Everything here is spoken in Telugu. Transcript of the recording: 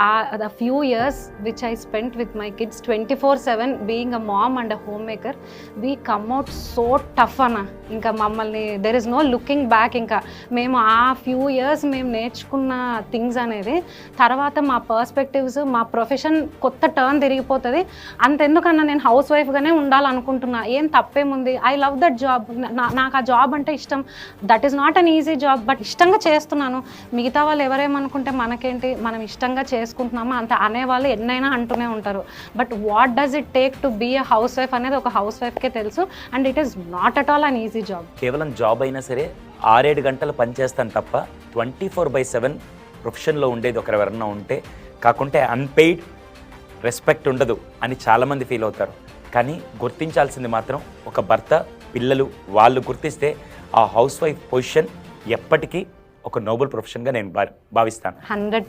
A few years which I I spent with my kids 24 7 being a mom and a homemaker, we come out so tough అన్న ఇంకా మమ్మల్ని there is no looking back ఇంకా మేము ఆ ఫ్యూ ఇయర్స్ మేము నేర్చుకున్న థింగ్స్ అనేది తర్వాత మా పర్స్పెక్టివ్స్ మా ప్రొఫెషన్ కొత్త టర్న్ తిరిగిపోతుంది. అంతెందుకన్నా నేను హౌస్ వైఫ్గానే ఉండాలనుకుంటున్నా. ఏం తప్పేముంది? ఐ లవ్ దట్ జాబ్ నాకు ఆ జాబ్ అంటే ఇష్టం. That is not an easy job but ఇష్టంగా చేస్తున్నాను. మిగతా వాళ్ళు ఎవరేమనుకుంటే మనకేంటి? మనం ఇష్టంగా చేసుకుంటున్నామా అంత అనేవాళ్ళు ఎన్నైనా అంటూనే ఉంటారు. But what does it take to be a housewife అనేది ఒక హౌస్ వైఫ్కే తెలుసు. And it is not at all an easy job కేవలం జాబ్ అయినా సరే ఆరేడు గంటలు పనిచేస్తాను తప్ప ట్వంటీ ఫోర్ బై సెవెన్ ప్రొఫెషన్లో ఉండేది ఒకరు ఎవరన్నా ఉంటే కాకుంటే అన్పెయిడ్ రెస్పెక్ట్ ఉండదు అని చాలామంది ఫీల్ అవుతారు. కానీ గుర్తించాల్సింది మాత్రం ఒక భర్త పిల్లలు వాళ్ళు గుర్తిస్తే ఆ హౌస్ వైఫ్ పొజిషన్ ఎప్పటికీ ఒక నోబెల్ ప్రొఫెషన్గా నేను భా- భావిస్తాను. హండ్రెడ్